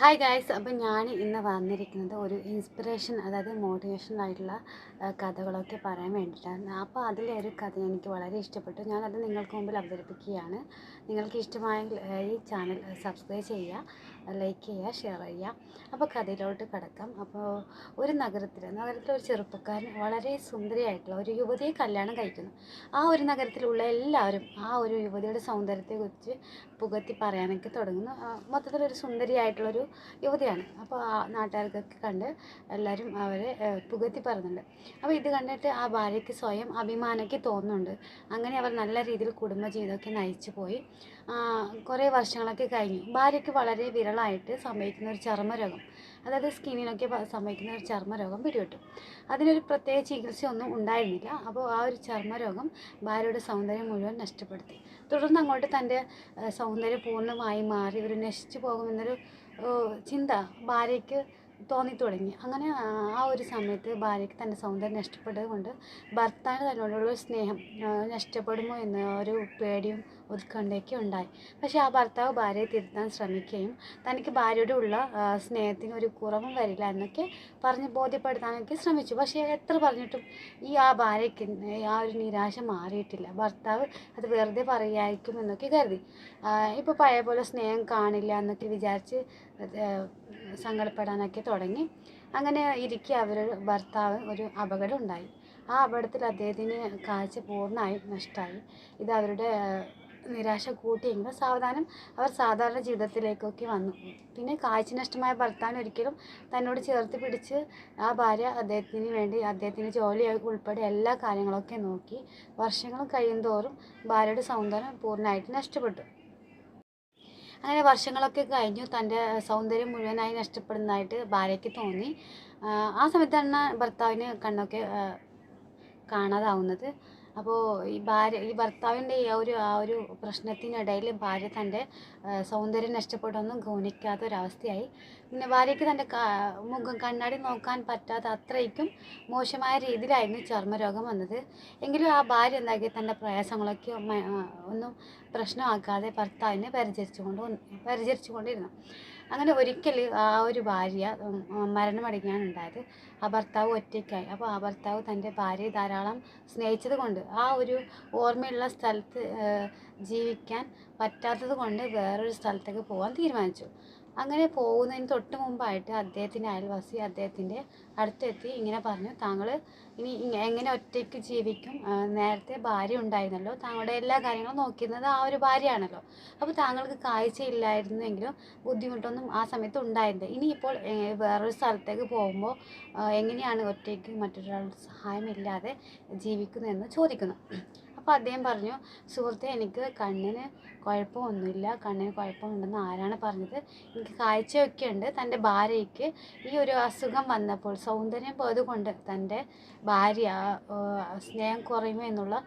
Hi guys അപ്പം ഞാൻ ഇന്ന് വന്നിരിക്കുന്നത് ഒരു ഇൻസ്പിറേഷൻ അതായത് മോട്ടിവേഷൻ ആയിട്ടുള്ള കഥകളൊക്കെ പറയാൻ വേണ്ടിയിട്ടാണ്. അപ്പോൾ അതിലെ ഒരു കഥ എനിക്ക് വളരെ ഇഷ്ടപ്പെട്ടു. ഞാനത് നിങ്ങൾക്ക് മുമ്പിൽ അവതരിപ്പിക്കുകയാണ്. നിങ്ങൾക്ക് ഇഷ്ടമായെങ്കിൽ ഈ ചാനൽ സബ്സ്ക്രൈബ് ചെയ്യുക ലൈക്ക് ചെയ്യുക ഷെയർ ചെയ്യുക. അപ്പോൾ കഥയിലോട്ട് കിടക്കാം. അപ്പോൾ ഒരു നഗരത്തിൽ നഗരത്തിലെ ഒരു ചെറുപ്പക്കാരൻ വളരെ സുന്ദരിയായിട്ടുള്ള ഒരു യുവതിയെ കല്യാണം കഴിക്കുന്നു. ആ ഒരു നഗരത്തിലുള്ള എല്ലാവരും ആ ഒരു യുവതിയുടെ സൗന്ദര്യത്തെക്കുറിച്ച് പുകത്തി പറയാനൊക്കെ തുടങ്ങുന്നു. മൊത്തത്തിലൊരു സുന്ദരിയായിട്ടുള്ളൊരു യുവതിയാണ്. അപ്പോൾ ആ നാട്ടുകാർക്കൊക്കെ കണ്ട് എല്ലാവരും അവരെ പുകഴ്ത്തി പറയുന്നുണ്ട്. അപ്പോൾ ഇത് കണ്ടിട്ട് ആ ഭാര്യയ്ക്ക് സ്വയം അഭിമാനമൊക്കെ തോന്നുന്നുണ്ട്. അങ്ങനെ അവർ നല്ല രീതിയിൽ കുടുംബജീവിതമൊക്കെ നയിച്ചു പോയി. കുറേ വർഷങ്ങളൊക്കെ കഴിഞ്ഞു. ഭാര്യയ്ക്ക് വളരെ വിരളായിട്ട് സംഭവിക്കുന്ന ഒരു ചർമ്മരോഗം അതായത് സ്കിന്നിനൊക്കെ സംഭവിക്കുന്ന ഒരു ചർമ്മരോഗം പിടിപെട്ടു. അതിനൊരു പ്രത്യേക ചികിത്സയൊന്നും ഉണ്ടായിരുന്നില്ല. അപ്പോൾ ആ ഒരു ചർമ്മരോഗം ഭാര്യയുടെ സൗന്ദര്യം മുഴുവൻ നഷ്ടപ്പെടുത്തി. തുടർന്ന് അങ്ങോട്ട് തന്റെ സൗന്ദര്യം പൂർണമായി മാറി ഒരു നശിച്ചു പോകുമെന്നൊരു ചിന്ത. ഭാര്യയ്ക്ക് തോന്നി തുടങ്ങി. അങ്ങനെ ആ ഒരു സമയത്ത് ഭാര്യയ്ക്ക് തന്റെ സൗന്ദര്യം നഷ്ടപ്പെട്ടത് കൊണ്ട് ഭർത്താവിന് തന്നോടുള്ള സ്നേഹം നഷ്ടപ്പെടുമോ എന്ന ഒരു പേടിയും ഉത്കണ്ഠയൊക്കെ ഉണ്ടായി. പക്ഷേ ആ ഭർത്താവ് ഭാര്യയെ തിരുത്താൻ ശ്രമിക്കുകയും തനിക്ക് ഭാര്യയോടുള്ള സ്നേഹത്തിന് ഒരു കുറവും വരില്ല എന്നൊക്കെ പറഞ്ഞ് ബോധ്യപ്പെടുത്താനൊക്കെ ശ്രമിച്ചു. പക്ഷേ എത്ര പറഞ്ഞിട്ടും ഈ ആ ഭാര്യയ്ക്ക് ആ ഒരു നിരാശ മാറിയിട്ടില്ല. ഭർത്താവ് അത് വെറുതെ പറയായിരിക്കും എന്നൊക്കെ കരുതി. ഇപ്പോൾ പഴയ പോലെ സ്നേഹം കാണില്ല എന്നൊക്കെ വിചാരിച്ച് സങ്കടപ്പെടാനൊക്കെ തുടങ്ങി. അങ്ങനെ ഇരിക്കെ അവർ ഭർത്താവ് ഒരു അപകടം ഉണ്ടായി. ആ അപകടത്തിൽ അദ്ദേഹത്തിന് കാഴ്ച പൂർണമായും നഷ്ടമായി ഇത് അവരുടെ നിരാശ കൂട്ടിയെങ്കിലും സാവധാനം അവർ സാധാരണ ജീവിതത്തിലേക്കൊക്കെ വന്നു. പിന്നെ കാഴ്ച നഷ്ടമായ ഭർത്താവിന് ഒരിക്കലും തന്നോട് ചേർത്ത് പിടിച്ച് ആ ഭാര്യ അദ്ദേഹത്തിന് വേണ്ടി അദ്ദേഹത്തിന്റെ ജോലി ഉൾപ്പെടെ എല്ലാ കാര്യങ്ങളൊക്കെ നോക്കി വർഷങ്ങൾ കഴിയുന്തോറും ഭാര്യയുടെ സൗന്ദര്യം പൂർണമായിട്ട് നഷ്ടപ്പെട്ടു. അങ്ങനെ വർഷങ്ങളൊക്കെ കഴിഞ്ഞു തന്റെ സൗന്ദര്യം മുഴുവനായി നഷ്ടപ്പെടുന്നതായിട്ട് ഭാര്യയ്ക്ക് തോന്നി. ആ, സമയത്താണ് ഭർത്താവിന് കണ്ണൊക്കെ കാണാതാവുന്നത്. അപ്പോൾ ഈ ഭാര്യ ഈ ഭർത്താവിന്റെ ഈ ഒരു ആ ഒരു പ്രശ്നത്തിനിടയിൽ ഭാര്യ തന്റെ സൗന്ദര്യം നഷ്ടപ്പെട്ടൊന്നും ഗൗനിക്കാത്ത ഒരവസ്ഥയായി പിന്നെ ഭാര്യയ്ക്ക് തന്റെ മുഖം കണ്ണാടി നോക്കാൻ പറ്റാത്ത അത്രയ്ക്കും മോശമായ രീതിയിലായിരുന്നു ചർമ്മരോഗം വന്നത്. എങ്കിലും ആ ഭാര്യ എന്താക്കി തന്റെ പ്രയാസങ്ങളൊക്കെ ഒന്നും പ്രശ്നമാക്കാതെ ഭർത്താവിനെ പരിചരിച്ചുകൊണ്ട് പരിചരിച്ചുകൊണ്ടിരുന്നു. പരിചരിച്ചു കൊണ്ടിരുന്നു അങ്ങനെ ഒരിക്കൽ ആ ഒരു ഭാര്യ ഉണ്ടായത് ആ ഭർത്താവ് ഒറ്റയ്ക്കായി. അപ്പോൾ ആ ഭർത്താവ് തന്റെ ഭാര്യയെ ധാരാളം സ്നേഹിച്ചത് കൊണ്ട് ആ ഒരു ഓർമ്മയുള്ള സ്ഥലത്ത് ജീവിക്കാൻ പറ്റാത്തത് കൊണ്ട് വേറൊരു സ്ഥലത്തേക്ക് പോകാൻ തീരുമാനിച്ചു. അങ്ങനെ പോകുന്നതിന് തൊട്ട് മുമ്പായിട്ട് അദ്ദേഹത്തിന്റെ അയൽവാസി അദ്ദേഹത്തിന്റെ അടുത്തെത്തി ഇങ്ങനെ പറഞ്ഞു താങ്കൾ ഇനി എങ്ങനെ ഒറ്റയ്ക്ക് ജീവിക്കും? നേരത്തെ ഭാര്യ ഉണ്ടായിരുന്നല്ലോ. താങ്കളുടെ എല്ലാ കാര്യങ്ങളും നോക്കിയിരുന്നത് ആ ഒരു ഭാര്യയാണല്ലോ. അപ്പോൾ താങ്കൾക്ക് കാഴ്ചയില്ലായിരുന്നെങ്കിലും ബുദ്ധിമുട്ടൊന്നും ആ സമയത്ത് ഉണ്ടായിരുന്നില്ല. ഇനിയിപ്പോൾ വേറൊരു സ്ഥലത്തേക്ക് പോകുമ്പോൾ എങ്ങനെയാണ് ഒറ്റയ്ക്ക് മറ്റൊരാളുടെ സഹായമില്ലാതെ ജീവിക്കുന്നതെന്ന് ചോദിക്കുന്നു. അപ്പോൾ അദ്ദേഹം പറഞ്ഞു സുഹൃത്തെ എനിക്ക് കണ്ണിന് കുഴപ്പമൊന്നുമില്ല. കണ്ണിന് കുഴപ്പമുണ്ടെന്ന് ആരാണ് പറഞ്ഞത്? എനിക്ക് കാഴ്ചയൊക്കെ ഉണ്ട്. തന്റെ ഭാര്യയ്ക്ക് ഈ ഒരു അസുഖം വന്നപ്പോൾ സൗന്ദര്യം പോയതുകൊണ്ട് തന്റെ ഭാര്യ സ്നേഹം കുറയുമോ എന്നുള്ള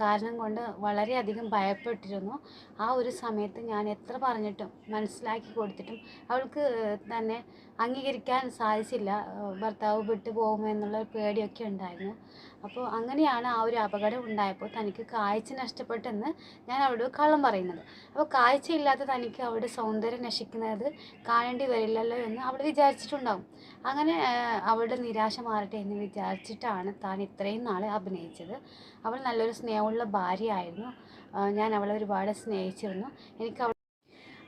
കാരണം കൊണ്ട് വളരെയധികം ഭയപ്പെട്ടിരുന്നു. ആ ഒരു സമയത്ത് ഞാൻ എത്ര പറഞ്ഞിട്ടും മനസ്സിലാക്കി കൊടുത്തിട്ടും അവൾക്ക് തന്നെ അംഗീകരിക്കാൻ സാധിച്ചില്ല. ഭർത്താവ് വിട്ടു പോകുമോ എന്നുള്ള പേടിയൊക്കെ ഉണ്ടായിരുന്നു. അപ്പോൾ അങ്ങനെയാണ് ആ ഒരു അപകടം ഉണ്ടായപ്പോൾ തനിക്ക് കാഴ്ച നഷ്ടപ്പെട്ടെന്ന് ഞാൻ അവിടെ കള്ളം പറയുന്നത്. അപ്പോൾ കാഴ്ചയില്ലാത്ത തനിക്ക് അവിടെ സൗന്ദര്യം നശിക്കുന്നത് കാണേണ്ടി വരില്ലല്ലോ എന്ന് അവൾ വിചാരിച്ചിട്ടുണ്ടാവും. അങ്ങനെ അവളുടെ നിരാശ മാറട്ടെ എന്ന് വിചാരിച്ചിട്ടാണ് താൻ ഇത്രയും നാൾ അഭിനയിച്ചത്. അവൾ നല്ലൊരു സ്നേഹമുള്ള ഭാര്യയായിരുന്നു. ഞാൻ അവളെ ഒരുപാട് സ്നേഹിച്ചിരുന്നു. എനിക്ക് അവൾ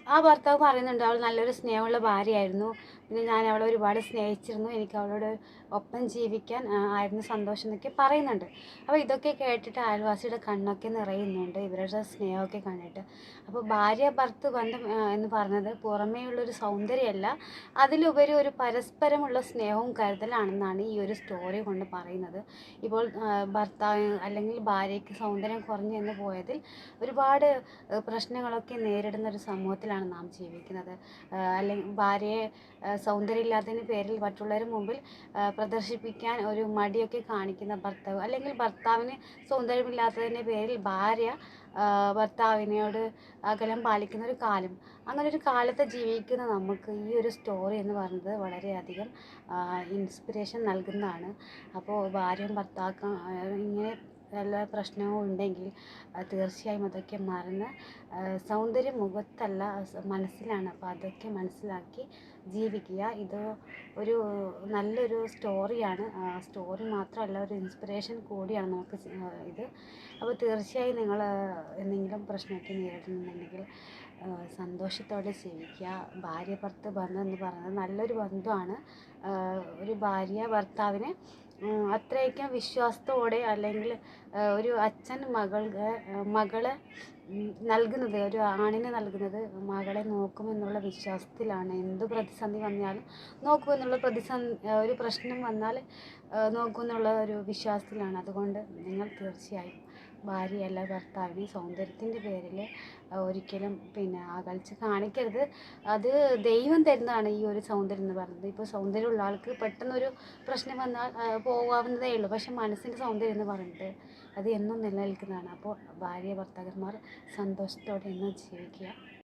ആ ഭർത്താവ് പറയുന്നുണ്ട് അവൾ നല്ലൊരു സ്നേഹമുള്ള ഭാര്യയായിരുന്നു. പിന്നെ ഞാൻ അവളെ ഒരുപാട് സ്നേഹിച്ചിരുന്നു. എനിക്ക് അവളോട് ഒപ്പം ജീവിക്കാൻ ആയിരുന്നു സന്തോഷം എന്നൊക്കെ പറയുന്നുണ്ട്. അപ്പോൾ ഇതൊക്കെ കേട്ടിട്ട് അയൽവാസിയുടെ കണ്ണൊക്കെ നിറയുന്നുണ്ട്. ഇവരുടെ സ്നേഹമൊക്കെ കണ്ടിട്ട്. അപ്പോൾ ഭാര്യ ഭർത്ത് ബന്ധം എന്ന് പറഞ്ഞത് പുറമേയുള്ളൊരു സൗന്ദര്യമല്ല. അതിലുപരി ഒരു പരസ്പരമുള്ള സ്നേഹവും കരുതലാണെന്നാണ് ഈ ഒരു സ്റ്റോറി കൊണ്ട് പറയുന്നത്. ഇപ്പോൾ ഭർത്താവ് അല്ലെങ്കിൽ ഭാര്യയ്ക്ക് സൗന്ദര്യം കുറഞ്ഞു എന്ന് പോയതിൽ ഒരുപാട് പ്രശ്നങ്ങളൊക്കെ നേരിടുന്ന ഒരു സമൂഹത്തിലാണ് നാം ജീവിക്കുന്നത്. അല്ലെങ്കിൽ ഭാര്യയെ സൗന്ദര്യമില്ലാത്തതിന് പേരിൽ മറ്റുള്ളവരുടെ മുമ്പിൽ പ്രദർശിപ്പിക്കാൻ ഒരു മടിയൊക്കെ കാണിക്കുന്ന ഭർത്താവ് അല്ലെങ്കിൽ ഭർത്താവിന് സൗന്ദര്യമില്ലാത്തതിന്റെ പേരിൽ ഭാര്യ ഭർത്താവിനോട് അകലം പാലിക്കുന്ന ഒരു കാലം. അങ്ങനെ ഒരു കാലത്ത് ജീവിക്കുന്ന നമുക്ക് ഈ ഒരു സ്റ്റോറി എന്ന് പറയുന്നത് വളരെയധികം ഇൻസ്പിറേഷൻ നൽകുന്നതാണ്. അപ്പോൾ ഭാര്യയും ഭർത്താക്ക ഇങ്ങനെ വല്ല പ്രശ്നവും ഉണ്ടെങ്കിൽ തീർച്ചയായും അതൊക്കെ മറന്ന് സൗന്ദര്യം മുഖത്തല്ല മനസ്സിലാണ്. അപ്പോൾ അതൊക്കെ മനസ്സിലാക്കി ജീവിക്കുക. ഇത് ഒരു നല്ലൊരു സ്റ്റോറിയാണ്. സ്റ്റോറി മാത്രമല്ല ഒരു ഇൻസ്പിറേഷൻ കൂടിയാണ് നമുക്ക് ഇത്. അപ്പോൾ തീർച്ചയായും നിങ്ങൾ എന്തെങ്കിലും പ്രശ്നമൊക്കെ നേരിടുന്നുണ്ടെങ്കിൽ സന്തോഷത്തോടെ ജീവിക്കുക. ഭാര്യ ഭർത്തൃ ബന്ധം എന്ന് പറയുന്നത് നല്ലൊരു ബന്ധമാണ്. ഒരു ഭാര്യ ഭർത്താവിന് അത്രയ്ക്കും വിശ്വാസത്തോടെ അല്ലെങ്കിൽ ഒരു അച്ഛൻ മകൾക്ക് മകളെ നൽകുന്നത് ഒരു ആണിന് നൽകുന്നത് മകളെ നോക്കുമെന്നുള്ള വിശ്വാസത്തിലാണ്. എന്ത് പ്രതിസന്ധി വന്നാലും നോക്കുമെന്നുള്ള പ്രതിസന്ധി ഒരു പ്രശ്നം വന്നാൽ നോക്കുമെന്നുള്ള ഒരു വിശ്വാസത്തിലാണ്. അതുകൊണ്ട് നിങ്ങൾ തീർച്ചയായും ഭാര്യയല്ല ഭർത്താവിനെ സൗന്ദര്യത്തിന്റെ പേരിൽ ഒരിക്കലും പിന്നെ അകൽച്ച കാണിക്കരുത്. അത് ദൈവം തരുന്നതാണ് ഈ ഒരു സൗന്ദര്യം എന്ന് പറയുന്നത്. ഇപ്പോൾ സൗന്ദര്യമുള്ള ആൾക്ക് പെട്ടെന്നൊരു പ്രശ്നം വന്നാൽ പോകാവുന്നതേ ഉള്ളൂ. പക്ഷെ മനസ്സിന്റെ സൗന്ദര്യം എന്ന് പറയുന്നത് അത് എന്നും നിലനിൽക്കുന്നതാണ്. അപ്പോൾ ഭാര്യ ഭർത്താക്കന്മാർ സന്തോഷത്തോടെ എന്നും ജീവിക്കുക.